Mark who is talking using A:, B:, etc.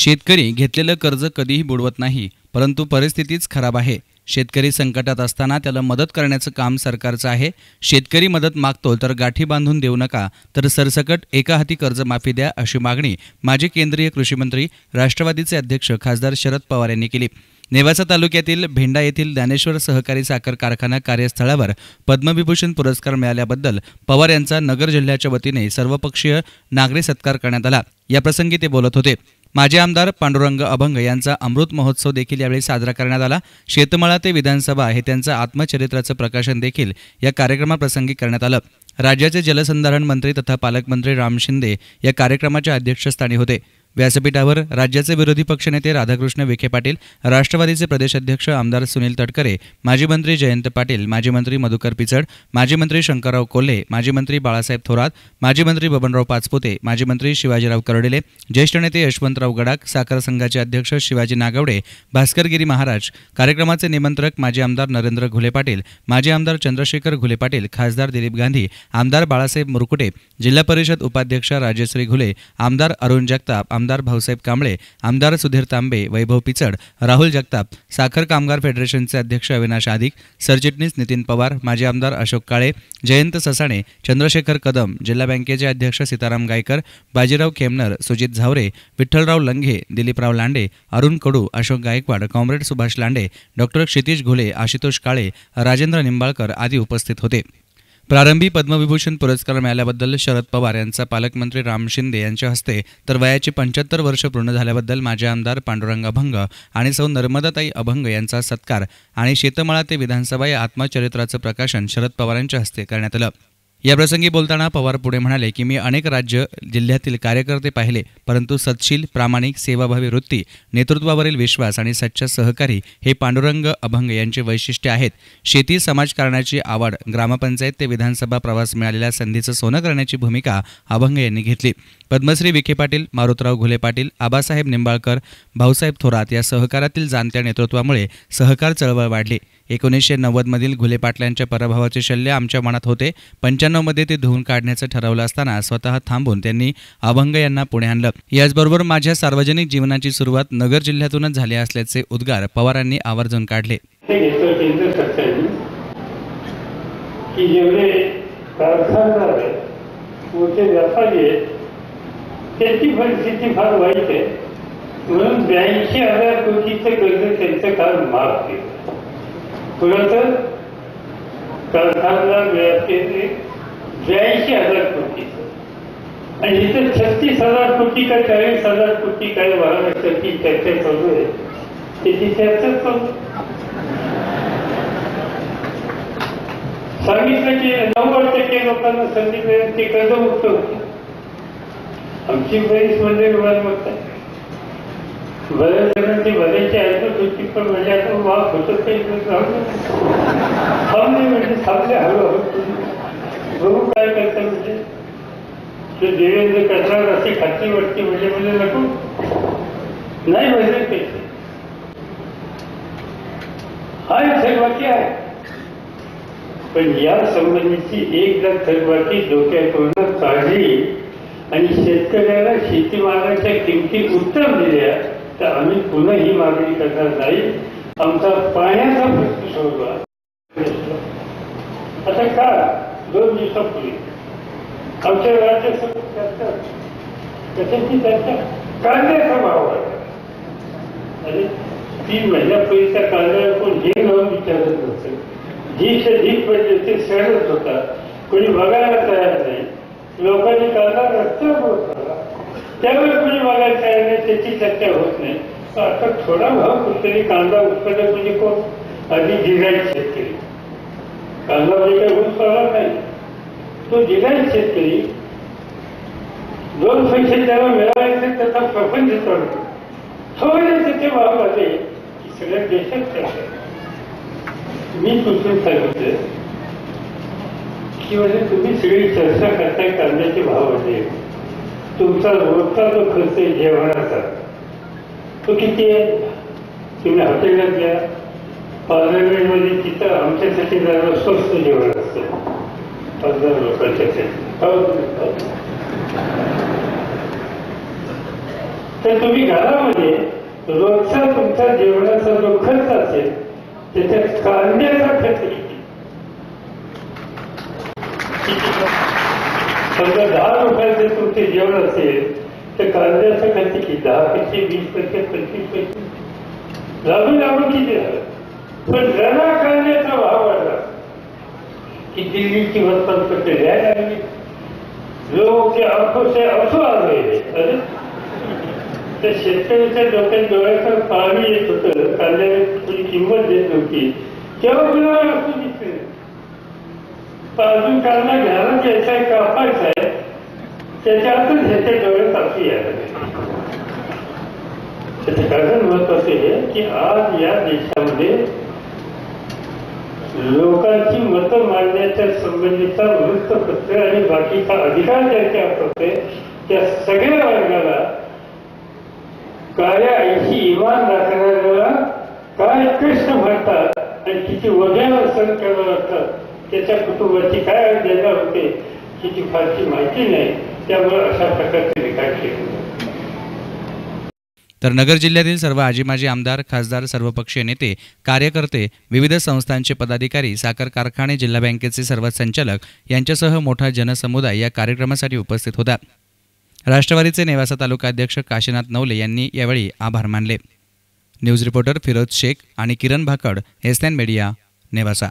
A: शेतकरी घेतलेलं कर्ज कधीही बुडवत नाही परंतु परिस्थितीच खराब आहे. शेतकरी संकटात असताना त्याला मदत करण्याचं काम सरकारचं आहे. शेतकरी मदत मागतो तर गाठी बांधून देऊ नका तर सरसकट एका हाती कर्जमाफी द्या अशी मागणी माजी केंद्रीय कृषीमंत्री राष्ट्रवादीचे अध्यक्ष खासदार शरद पवार यांनी केली. नेवासा तालुक्यातील भेंडा येथील ज्ञानेश्वर सहकारी साखर कारखाना कार्यस्थळावर पद्मविभूषण पुरस्कार मिळाल्याबद्दल पवार यांचा नगर जिल्ह्याच्या वतीने सर्वपक्षीय नागरी सत्कार करण्यात आला. याप्रसंगी ते बोलत होते. माजी आमदार पांडुरंग अभंग यांचा अमृत महोत्सव देखील यावेळी साजरा करण्यात आला. शेतमाळा ते विधानसभा हे त्यांचं आत्मचरित्राचं प्रकाशन देखील या कार्यक्रमाप्रसंगी करण्यात आलं. राज्याचे जलसंधारण मंत्री तथा पालकमंत्री राम शिंदे या कार्यक्रमाच्या अध्यक्षस्थानी होते. व्यासपीठावर राज्याचे विरोधी पक्षनेते राधाकृष्ण विखे पाटील राष्ट्रवादीचे प्रदेशाध्यक्ष आमदार सुनील तटकरे माजी मंत्री जयंत पाटील माजी मंत्री मधुकर पिचड माजी मंत्री शंकरराव कोल्हे माजी मंत्री बाळासाहेब थोरात माजी मंत्री बबनराव पाचपुते माजी मंत्री शिवाजीराव कर्डिले ज्येष्ठ नेते यशवंतराव गडाख साखर संघाचे अध्यक्ष शिवाजी नागवडे भास्करगिरी महाराज कार्यक्रमाचे निमंत्रक माजी आमदार नरेंद्र घुले पाटील माजी आमदार चंद्रशेखर घुले पाटील खासदार दिलीप गांधी आमदार बाळासाहेब मुरकुटे जिल्हा परिषद उपाध्यक्ष राजश्री घुले आमदार अरुण जगताप आमदार भाऊसाहेब कांबळे आमदार सुधीर तांबे वैभव पिचड राहुल जगताप साखर कामगार फेडरेशनचे अध्यक्ष अविनाश आदिक सरचिटणीस नितीन पवार माजी आमदार अशोक काळे जयंत ससाणे चंद्रशेखर कदम जिल्हा बँकेचे अध्यक्ष सीताराम गायकर बाजीराव खेमनर सुजित झावरे विठ्ठलराव लंघे दिलीपराव लांडे अरुण कडू अशोक गायकवाड कॉम्रेड सुभाष लांडे डॉक्टर क्षितिश घुले आशुतोष काळे राजेंद्र निंबाळकर आदी उपस्थित होते. प्रारंभी पद्मविभूषण पुरस्कार मिळाल्याबद्दल शरद पवार यांचा पालकमंत्री राम शिंदे यांच्या हस्ते तर वयाची पंच्याहत्तर वर्ष पूर्ण झाल्याबद्दल माजी आमदार पांडुरंग अभंग आणि सौ नर्मदाताई अभंग यांचा सत्कार आणि शेतमाळा ते विधानसभा या आत्मचरित्राचं प्रकाशन शरद पवार यांच्या हस्ते करण्यात आलं. याप्रसंगी बोलताना पवार पुढे म्हणाले की मी अनेक राज्य जिल्ह्यातील कार्यकर्ते पाहिले परंतु सत्शील प्रामाणिक सेवाभावी वृत्ती नेतृत्वावरील विश्वास आणि सच्चा सहकारी हे पांडुरंग अभंग यांचे वैशिष्ट्य आहेत. शेती समाजकारणाची आवड ग्रामपंचायत ते विधानसभा प्रवास मिळालेल्या संधीचं सोनं करण्याची भूमिका अभंग यांनी घेतली. पद्मश्री विखे पाटील मारुतराव घुले पाटील आबासाहेब निंबाळकर भाऊसाहेब थोरात या सहकारातील जाणत्या नेतृत्वामुळे सहकार चळवळ वाढली. एकोणीसशे नव्वदमधील घुले पाटलांच्या पराभवाचे शल्य आमच्या मनात होते. पंच्याण्णवमध्ये ते धुवून काढण्याचं ठरवलं असताना स्वतः थांबून त्यांनी अभंग यांना पुढे आणलं. याचबरोबर माझ्या सार्वजनिक जीवनाची सुरुवात नगर जिल्ह्यातूनच झाली असल्याचे उद्गार पवारांनी आवर्जून काढले.
B: की जेवढे मोठे व्यापारी आहेत त्यांची परिस्थिती फार वाईट आहे. म्हणून ब्याऐंशी हजार कोटीचं कर्ज त्यांचं काल माफ केलं. कुणाचं कारखानदार व्यापारी ब्याऐंशी हजार कोटी. आणि इथे छत्तीस हजार कोटी काय चाळीस हजार कोटी काय महाराष्ट्राची चर्चा चालू आहे. त्याची चर्चा चालू सांगितलं की नव्वद टक्के लोकांना संधी मिळेल ते कर्जमुक्त होते आमची बरीच म्हणजे मालमत्ता आहे. बऱ्याच जणांची ऐकत होती पण म्हणजे आता माफ होतं ते थांबले म्हणजे थांबले हळूहळू बघू काय करता म्हणजे ते देवेंद्र कचरा अशी खात्री वाटते म्हणजे म्हणजे नको. नाही म्हणजे ते. हा एक थकबाकी आहे. पण या संबंधीची एकदा थकबाकी डोक्यातून काढली आणि शेतकऱ्याला शेतीमालाच्या किमती उत्तम दिल्या तर आम्ही पुन्हा ही मागणी करणार नाही. आमचा पाण्याचा प्रश्न सोडला आता का? दोन दिवसापूर्वी आमच्या राज्यसभेत चर्चा. कशाची चर्चा कांद्याचा भाव आहे. तीन महिन्यापूर्वीच्या कांद्याला कोण हे लावून विचारत नसेल. जी से पडले ते सडत होता. कोणी बघायला तयार नाही. लोकांनी कांदा रस्त्यावर होता त्यामुळे कुणी बघायला तयार नाही त्याची चर्चा होत नाही. आता थोडा भाव कुठतरी कांदा उत्पादक म्हणजे कोण? आधी जिरायत शेतकरी. कांदा म्हणजे काही होऊन चालणार नाही. तो जिरायत शेतकरी. दोन पैसे त्याला मिळाले त्याचा प्रपंच चालतो थोडे त्याचे भाव आले की सगळ्या देशात चर्चा मी तुमचं सांगितलं की म्हणजे तुम्ही सगळी चर्चा करताय कांद्याचे भाव आले तुमचा रोजचा जो खर्च जेवणाचा तो किती आहे? तुम्ही हॉटेलात घ्या पार्लमेंटमध्ये तिथं आमच्यासाठी जरा स्वस्त जेवण असतं. हजार लोकांच्यासाठी हो, हो, तर तुम्ही घरामध्ये रोजचा तुमचा जेवणाचा जो खर्च असेल त्याच्यात कांद्याचा खर्च किती किती समजा दहा रुपयाचे तुमचे जेवण असेल तर कांद्याचं खर्च की दहा पैसे वीस पैसे पंचवीस पैसे? लागून लागून किती झालं पण जरा कांद्याचा भाव वाढला. की दिल्लीची वर्तमानपत्रे द्यायला लागली. लोक ते आंखों से आंसू आ गए शेतकऱ्याच्या डोक्यात डोळ्याचं पाणी येत होतं. कांद्याला थोडी किंमत देत नव्हती. तेव्हा कुणाला असू दिसते अजून कांदा घ्यायला घ्यायचा आहे कापायचा आहे त्याच्यातच ह्याच्या डोळ्यात असू यायला त्याचं कारण महत्त्वाचे हे की आज या देशामध्ये लोकांची मतं मांडण्याच्या संबंधीचा वृत्तपत्र आणि बाकीचा अधिकार ज्यांच्या होते त्या सगळ्या वर्गाला काळ्या ऐशी इमान दाखवणाऱ्याला काय कृष्ण म्हणतात आणि किती वगैरे सण करावं असतात त्याच्या कुटुंबाची काय अडचण होते हिची फारशी माहिती नाही. त्यामुळे अशा प्रकारचे विकास केले.
A: तर नगर जिल्ह्यातील सर्व आजी माजी आमदार खासदार सर्वपक्षीय नेते कार्यकर्ते विविध संस्थांचे पदाधिकारी साखर कारखाने जिल्हा बँकेचे सर्व संचालक यांच्यासह मोठा जनसमुदाय या कार्यक्रमासाठी उपस्थित होता. राष्ट्रवादीचे नेवासा तालुका अध्यक्ष काशीनाथ नवले यांनी यावेळी आभार मानले. न्यूज रिपोर्टर फिरोज शेख आणि किरण भाकड एसएन मीडिया नेवासा.